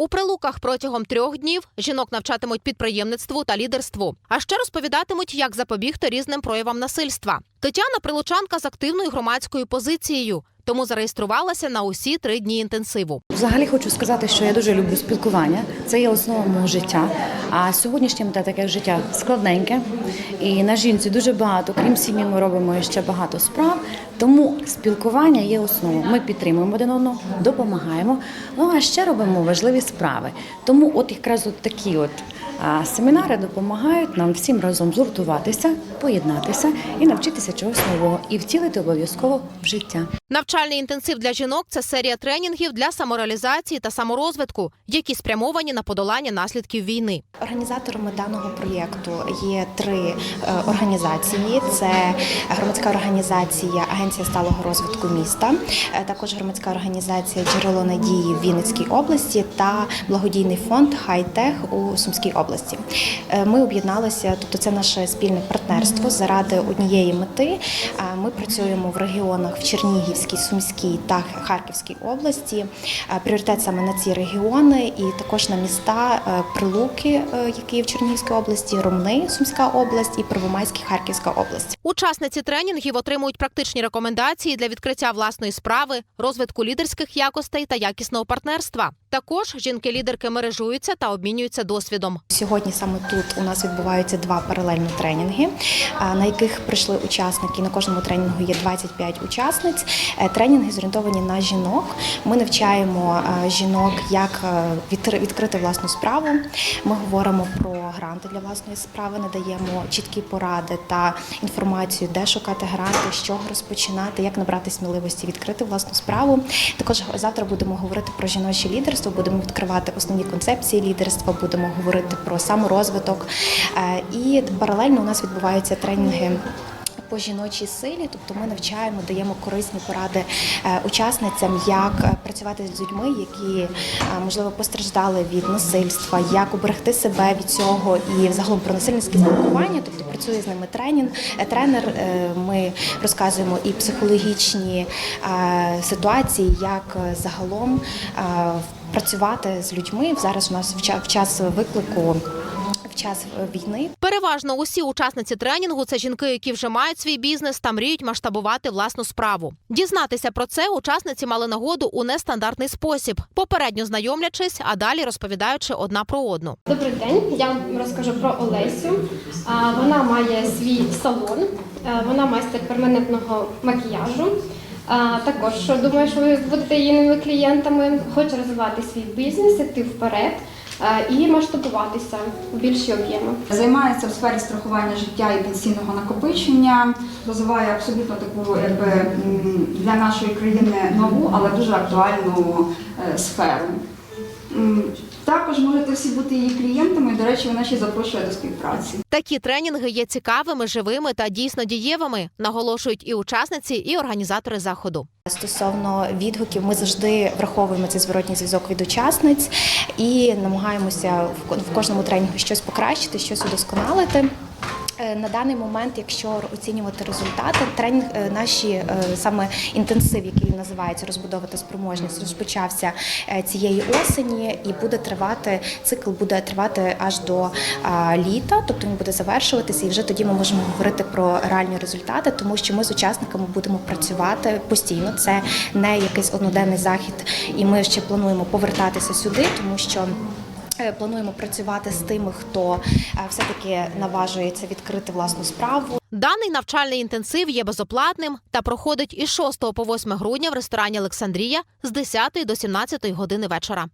У прилуках протягом трьох днів жінок навчатимуть підприємництву та лідерству, а ще розповідатимуть, як запобігти різним проявам насильства. Тетяна прилучанка з активною громадською позицією, тому зареєструвалася на усі три дні інтенсиву. Взагалі хочу сказати, що я дуже люблю спілкування. Це є основа мого життя. А сьогоднішнє моє таке життя складненьке. І на жінці дуже багато, крім сім'ї, ми робимо ще багато справ. Тому спілкування є основою. Ми підтримуємо один одного, допомагаємо. Ну а ще робимо важливі справи. Тому, от якраз от такі от. А семінари допомагають нам всім разом згуртуватися, поєднатися і навчитися чогось нового, і втілити обов'язково в життя. Навчальний інтенсив для жінок це серія тренінгів для самореалізації та саморозвитку, які спрямовані на подолання наслідків війни. Організаторами даного проєкту є три е, організації: це громадська організація Агенція сталого розвитку міста, е, також громадська організація Джерело надії в Вінницькій області та благодійний фонд Хайтех у Сумській області. Е, Ми об'єдналися, тобто це наше спільне партнерство заради однієї мети. Ми працюємо в регіонах в Чернігівській, Сумській та Харківській області. Пріоритет саме на ці регіони і також на міста е, Прилуки, е, які є в Чернігівській області, Ромни, Сумська область і Первомайський, Харківська область. Учасниці тренінгів отримують практичні рекомендації для відкриття власної справи, розвитку лідерських якостей та якісного партнерства. Також жінки-лідерки мережуються та обмінюються досвідом. Сьогодні саме тут у нас відбуваються два паралельні тренінги, на яких прийшли учасники. На кожному тренінгу є 25 учасниць. Е, Тренінги зорієнтовані на жінок. Ми навчаємо е, жінок, як е, відкрити власну справу. Ми говоримо про гранти для власної справи, надаємо чіткі поради та інформацію, де шукати гранти, з чого розпочинати, як набрати сміливості, відкрити власну справу. Також завтра будемо говорити про жіноче лідерство, будемо відкривати основні концепції лідерства, будемо говорити про саморозвиток. Е, І паралельно у нас відбуваються тренінги. По жіночій силі, тобто ми навчаємо, даємо корисні поради е, учасницям, як е, працювати з людьми, які можливо постраждали від насильства, як уберегти себе від цього і взагалом про насильницьке спілкування. Тобто працює з ними тренінг, тренер. Ми розказуємо і психологічні ситуації, як загалом е, працювати з людьми. Зараз у нас в в час виклику. В час війни Переважно усі учасниці тренінгу це жінки, які вже мають свій бізнес та мріють масштабувати власну справу. Дізнатися про це учасниці мали нагоду у нестандартний спосіб, попередньо знайомлячись, а далі розповідаючи одна про одну. Добрий день, я вам розкажу про Олесю. Вона має свій салон, вона майстер перманентного макіяжу. А, Також думаю, що ви будете її клієнтами. Хоче розвивати свій бізнес, іти вперед а, і масштабуватися в більші об'єми. Займається в сфері страхування життя і пенсійного накопичення, розвиває абсолютно таку якби для нашої країни нову, але дуже актуальну е, сферу. Також можете всі бути її клієнтами. До речі, вона ще запрошує до співпраці. Такі тренінги є цікавими, живими та дійсно дієвими, наголошують і учасниці, і організатори заходу. Стосовно відгуків, ми завжди враховуємо цей зворотній зв'язок від учасниць і намагаємося в кожному тренінгу щось покращити, щось удосконалити. Е, На даний момент, якщо оцінювати результати, тренінг е, наші е, саме інтенсив, який називається розбудова та спроможність, розпочався цієї осені і буде тривати цикл, буде тривати аж до літа, тобто він буде завершуватися, і вже тоді ми можемо говорити про реальні результати, тому що ми з учасниками будемо працювати постійно. Це не якийсь одноденний захід, і ми ще плануємо повертатися сюди, тому що. Е, Плануємо працювати з тими, хто е, все-таки наважується відкрити власну справу. Даний навчальний інтенсив є безоплатним та проходить із 6 по 8 грудня в ресторані Олександрія з 10 до 17 години вечора.